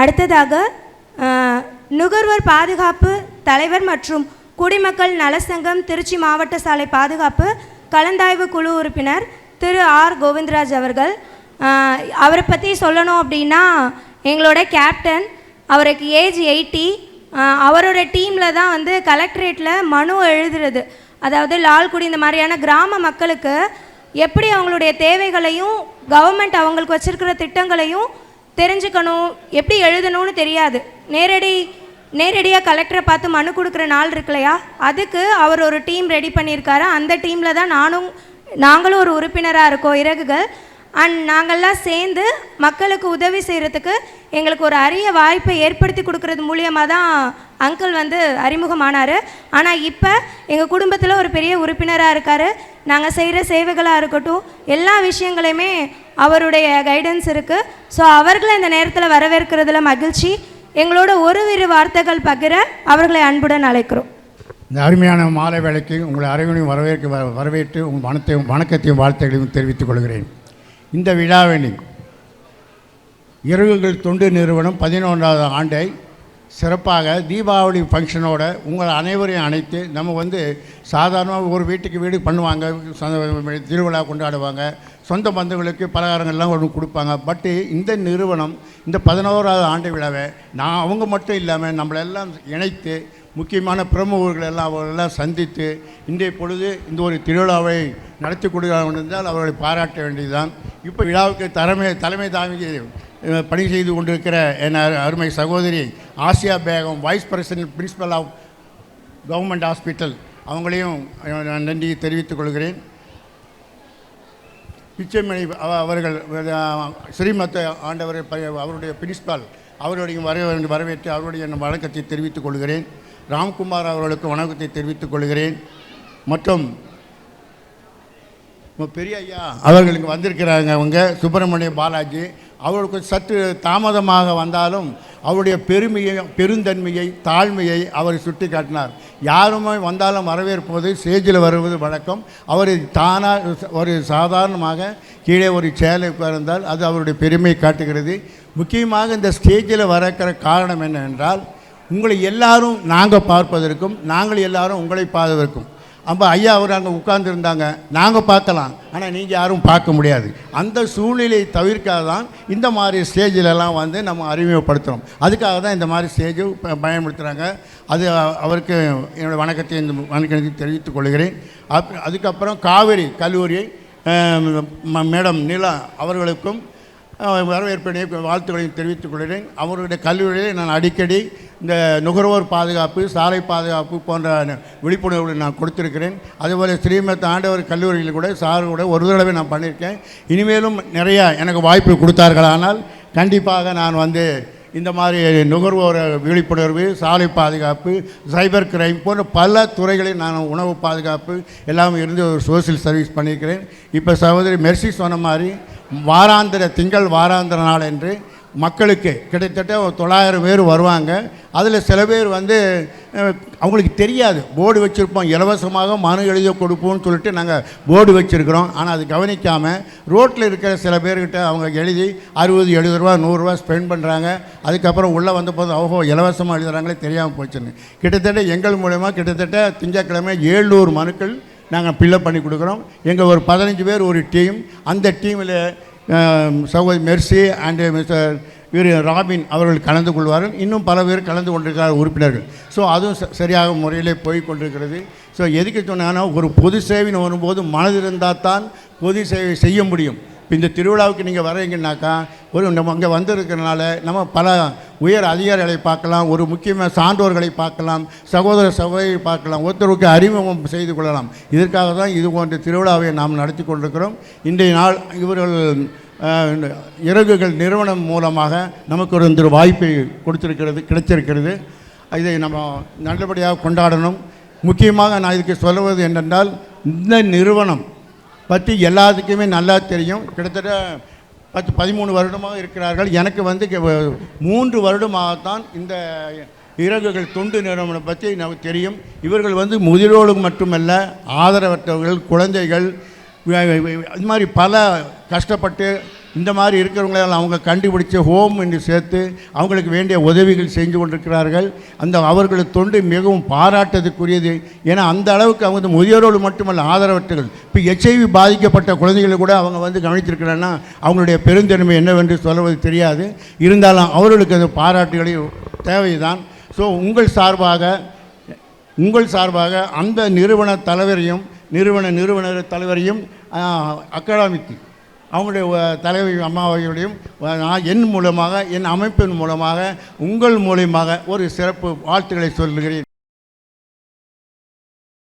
அடுத்ததாக நுகர்வோர் பாதுகாப்பு தலைவர் மற்றும் குடிமக்கள் நலசங்கம் திருச்சி மாவட்ட சாலை பாதுகாப்பு கலந்தாய்வு குழு உறுப்பினர் திரு ஆர். கோவிந்தராஜ் அவர்கள். அவரை பற்றி சொல்லணும் அப்படின்னா எங்களோட கேப்டன் அவருக்கு ஏஜ் எயிட்டி. அவரோட டீமில் தான் வந்து கலெக்ட்ரேட்டில் மனு எழுதுறது. அதாவது லால்குடி இந்த மாதிரியான கிராம மக்களுக்கு எப்படி அவங்களுடைய தேவைகளையும் கவர்மெண்ட் அவங்களுக்கு வச்சுருக்கிற திட்டங்களையும் தெரிஞ்சுக்கணும் எப்படி எழுதணும்னு தெரியாது. நேரடி நேரடியாக கலெக்டரை பார்த்து மனு கொடுக்குற நாள் இருக்குல்லையா அதுக்கு அவர் ஒரு டீம் ரெடி பண்ணியிருக்காரு. அந்த டீமில் தான் நானும் நாங்களும் ஒரு உறுப்பினராக இருக்கோம் இறகுகள். அண்ட் நாங்கள்லாம் சேர்ந்து மக்களுக்கு உதவி செய்கிறதுக்கு எங்களுக்கு ஒரு அரிய வாய்ப்பை ஏற்படுத்தி கொடுக்கறது மூலியமாக தான் அங்கிள் வந்து அறிமுகமானார். ஆனால் இப்போ எங்கள் குடும்பத்தில் ஒரு பெரிய உறுப்பினராக இருக்கார். நாங்கள் செய்கிற சேவைகளாக இருக்கட்டும் எல்லா விஷயங்களையுமே அவருடைய கைடன்ஸ் இருக்குது ஸோ அவர்களை இந்த நேரத்தில் வரவேற்கிறதுல மகிழ்ச்சி. எங்களோட ஒரு இரு வார்த்தைகள் பகிர அவர்களை அன்புடன் அழைக்கிறோம். இந்த அருமையான மாலை வேலைக்கு உங்களை அரைவனையும் வரவேற்க வ- வரவேற்று உங்கள் வணத்தையும் வணக்கத்தையும் வாழ்த்துகளையும் தெரிவித்துக் கொள்கிறேன். இந்த விழாவினை இரவுகள் தொண்டு நிறுவனம் பதினொன்றாவது ஆண்டை சிறப்பாக தீபாவளி ஃபங்க்ஷனோட உங்கள் அனைவரையும் அழைத்து நம்ம வந்து சாதாரணமாக ஒரு வீட்டுக்கு வீடு பண்ணுவாங்க திருவிழா கொண்டாடுவாங்க சொந்த பந்துகளுக்கு பலகாரங்கள்லாம் ஒன்று கொடுப்பாங்க. பட்டு இந்த நிறுவனம் இந்த பதினோராவது ஆண்டு விழாவை நான் அவங்க மட்டும் இல்லாமல் நம்மளெல்லாம் இணைத்து முக்கியமான பிரமுகர்கள் எல்லாம் அவர்களெல்லாம் சந்தித்து இன்றைய பொழுது இந்த ஒரு திருவிழாவை நடத்தி கொடுக்க என்றால் அவர்களை பாராட்ட வேண்டியதுதான். இப்போ விழாவுக்கு தலைமை தலைமை தாங்கி பணி செய்து கொண்டிருக்கிற என் அரு- அருமை சகோதரி Asiya Begum vice president principal of government hospital அவங்களையும் நான் நன்றி தெரிவித்துக் கொள்கிறேன். பிச்சைமணி அவர்கள் ஸ்ரீமத்த ஆண்டவர் அவருடைய பிரின்சிபால் அவருடைய வரவேற்று வரவேற்று அவருடைய வணக்கத்தை தெரிவித்துக் கொள்கிறேன். ராம்குமார் அவர்களுக்கு வணக்கத்தை தெரிவித்துக் கொள்கிறேன். மற்றும் பெரிய ஐயா அவர்கள் இங்கே வந்திருக்கிறாங்க அவங்க சுப்பிரமணிய பாலாஜி. அவர்களுக்கு சற்று தாமதமாக வந்தாலும் அவருடைய பெருமையை பெருந்தன்மையை தாழ்மையை அவர் சுட்டி காட்டினார் யாருமே வந்தாலும் வரவேற்பது ஸ்டேஜில் வருவது வழக்கம். அவர் தானாக ஒரு சாதாரணமாக கீழே ஒரு சேலை உட்கார்ந்தால் அது அவருடைய பெருமையை காட்டுகிறது. முக்கியமாக இந்த ஸ்டேஜில் வரக்கிற காரணம் என்னவென்றால் உங்களை எல்லாரும் நாங்கள் பார்ப்பதற்கும் நாங்கள் எல்லாரும் உங்களை பார்ப்பதற்கும் அப்போ ஐயா அவர் அங்கே உட்கார்ந்துருந்தாங்க. நாங்கள் பார்க்கலாம். ஆனால் நீங்கள் யாரும் பார்க்க முடியாது. அந்த சூழ்நிலையை தவிர்க்காத தான் இந்த மாதிரி ஸ்டேஜிலலாம் வந்து நம்ம அறிமுகப்படுத்துகிறோம் அதுக்காக தான் இந்த மாதிரி ஸ்டேஜ் பயன்படுத்துகிறாங்க அது அவருக்கு என்னோடய வணக்கத்தை இந்த வணக்கத்தை தெரிவித்துக் கொள்கிறேன். அப் அதுக்கப்புறம் காவேரி கல்லூரி ம- மேடம் நிலா அவர்களுக்கும் வரவேற்பினை வாழ்த்துக்களையும் தெரிவித்துக் கொள்கிறேன். அவருடைய கல்லூரியை நான் அடிக்கடி இந்த நுகர்வோர் பாதுகாப்பு சாலை பாதுகாப்பு போன்ற விழிப்புணர்வுகளை நான் கொடுத்துருக்கிறேன். அதுபோல் ஸ்ரீமத் ஆண்டவர் கல்லூரியில் கூட சார் கூட ஒரு தடவை நான் பண்ணியிருக்கேன். இனிமேலும் நிறையா எனக்கு வாய்ப்பு கொடுத்தார்களானால் கண்டிப்பாக நான் வந்து இந்த மாதிரி நுகர்வோர் விழிப்புணர்வு சாலை பாதுகாப்பு சைபர் கிரைம் போன்ற பல துறைகளில் நான் உணவு பாதுகாப்பு எல்லாமே இருந்து ஒரு சோசியல் சர்வீஸ் பண்ணியிருக்கிறேன். இப்போ சகோதரி மெர்சி சொன்ன மாதிரி வாராந்திர திங்கள் வாராந்திர நாள் என்று மக்களுக்கு. கிட்டத்தட்ட ஒரு தொள்ளாயிரம் பேர் வருவாங்க. அதில் சில பேர் வந்து அவங்களுக்கு தெரியாது. போர்டு வச்சுருப்போம். இலவசமாக மனு எழுத கொடுப்போம்னு சொல்லிட்டு நாங்கள் போர்டு வச்சுருக்கிறோம். ஆனால் அது கவனிக்காமல் ரோட்டில் இருக்கிற சில பேர்கிட்ட அவங்க எழுதி அறுபது எழுபது ரூபா நூறுரூவா ஸ்பெண்ட் பண்ணுறாங்க அதுக்கப்புறம் உள்ளே வந்தபோது ஓஹோ இலவசமாக எழுதுகிறாங்களே தெரியாமல் போச்சுன்னு. கிட்டத்தட்ட எங்கள் மூலயமா கிட்டத்தட்ட திங்கட்கிழமை ஏழ்நூறு மனுக்கள் நாங்கள் பில்லப் பண்ணி கொடுக்குறோம். எங்கள் ஒரு பதினஞ்சு பேர் ஒரு டீம். அந்த டீமில் சகோதரி மெர்சி அண்டு மிஸ்டர் இவர் ராபின் அவர்கள் கலந்து கொள்வார்கள். இன்னும் பல பேர் கலந்து கொண்டிருக்கிறார் உறுப்பினர்கள். ஸோ அதுவும் ச- சரியாக முறையிலே போய் கொண்டிருக்கிறது. ஸோ எதுக்கு சொன்னாங்கன்னா ஒரு பொது சேவைன்னு வரும்போது மனது இருந்தால் தான் பொது சேவை செய்ய முடியும். இப்போ இந்த திருவிழாவுக்கு நீங்கள் வரீங்கன்னாக்கா ஒரு நம்ம அங்கே வந்திருக்கிறனால நம்ம பல உயர் அதிகாரிகளை பார்க்கலாம் ஒரு முக்கியமான சான்றோர்களை பார்க்கலாம் சகோதர சகோதரியை பார்க்கலாம் ஒருத்தருக்கு அறிமுகம் செய்து கொள்ளலாம். இதற்காக தான் இது போன்ற திருவிழாவை நாம் நடத்தி கொண்டிருக்கிறோம். இன்றைய நாள் இவர்கள் இறகுகள் நிறுவனம் மூலமாக நமக்கு ஒரு இந்த வாய்ப்பை கொடுத்திருக்கிறது கிடைச்சிருக்கிறது இதை நம்ம நல்லபடியாக கொண்டாடணும். முக்கியமாக நான் இதுக்கு சொல்லுவது என்னென்றால் இந்த நிறுவனம் பற்றி எல்லாத்துக்குமே நல்லா தெரியும். கிட்டத்தட்ட பத்து பதிமூணு வருடமாக இருக்கிறார்கள். எனக்கு வந்து மூன்று வருடமாகத்தான் இந்த இறகுகள் தொண்டு நிறுவனம் பற்றி நமக்கு தெரியும். இவர்கள் வந்து முதியோர்கள் மட்டுமல்ல ஆதரவற்றவர்கள் குழந்தைகள் இது மாதிரி பல கஷ்டப்பட்டு இந்த மாதிரி இருக்கிறவங்களெல்லாம் அவங்க கண்டுபிடிச்ச ஹோம் என்று சேர்த்து அவங்களுக்கு வேண்டிய உதவிகள் செஞ்சு கொண்டிருக்கிறார்கள். அந்த அவர்களது தொண்டு மிகவும் பாராட்டத்துக்குரியது ஏன்னா அந்த அளவுக்கு அவங்க வந்து முதியோரோடு மட்டுமல்ல ஆதரவற்றர்கள் இப்போ எச்ஐவி பாதிக்கப்பட்ட குழந்தைகளை கூட அவங்க வந்து கவனித்திருக்கிறாங்கன்னா அவங்களுடைய பெருந்தன்மை என்னவென்று சொல்வது தெரியாது. இருந்தாலும் அவர்களுக்கு அந்த பாராட்டுகளை தேவைதான். ஸோ உங்கள் சார்பாக உங்கள் சார்பாக அந்த நிறுவன தலைவரையும் நிறுவன நிறுவனர் தலைவரையும் அகாடமிக்கு அவங்களுடைய அஹ், தலைவி நான் என் மூலமாக என் அமைப்பின் மூலமாக உங்கள் மூலியமாக ஒரு சிறப்பு வாழ்த்துக்களை சொல்லுகிறேன்